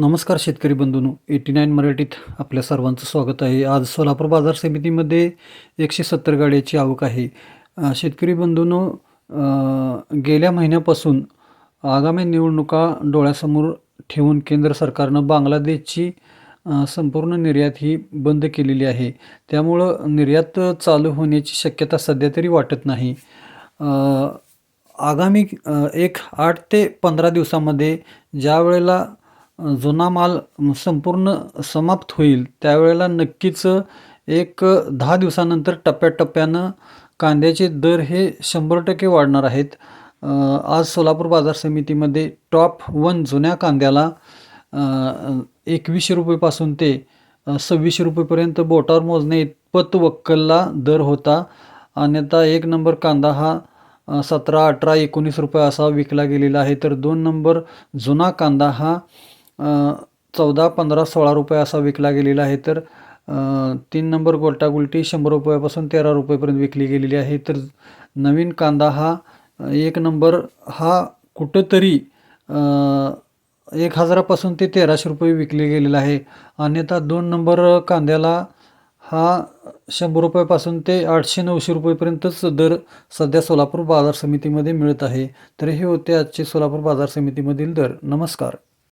नमस्कार शेतकरी बंधूंनो. Eighty nine मराठीत आपल्या सर्वांचं स्वागत आहे. आज सोलापूर बाजार समितीमध्ये एकशे सत्तर गाड्याची आवक आहे. शेतकरी बंधूंनो गेल्या महिन्यापासून आगामी निवडणुका डोळ्यासमोर ठेवून केंद्र सरकारनं बांगलादेशची संपूर्ण निर्यात ही बंद केलेली आहे. त्यामुळं निर्यात चालू होण्याची शक्यता सध्या तरी वाटत नाही. आगामी एक आठ ते पंधरा दिवसामध्ये ज्या वेळेला जुना माल संपूर्ण समाप्त होईल त्यावेळेला नक्कीच एक दहा दिवसानंतर टप्प्याटप्प्यानं कांद्याचे दर हे शंभर टक्के वाढणार आहेत. आज सोलापूर बाजार समितीमध्ये टॉप वन जुन्या कांद्याला एकवीसशे रुपयेपासून ते सव्वीसशे रुपयेपर्यंत बोटावर मोजणे इतपत वक्कलला दर होता. अन्यथा एक नंबर कांदा हा सतरा अठरा एकोणीस रुपये असा विकला गेलेला आहे. तर दोन नंबर जुना कांदा हा चौदा पंधरा सोळा रुपये असा विकला गेलेला आहे. तर तीन नंबर गोलटागुलटी शंभर रुपयापासून तेरा रुपयेपर्यंत विकली गेलेली आहे. तर नवीन कांदा हा एक नंबर हा कुठंतरी एक हजारापासून ते तेराशे रुपये विकले गेलेला आहे. अन्यथा दोन नंबर कांद्याला हा शंभर रुपयापासून ते आठशे नऊशे रुपयेपर्यंतच दर सध्या सोलापूर बाजार समितीमध्ये मिळत आहे. तर हे होते आजचे सोलापूर बाजार समितीमधील दर. नमस्कार.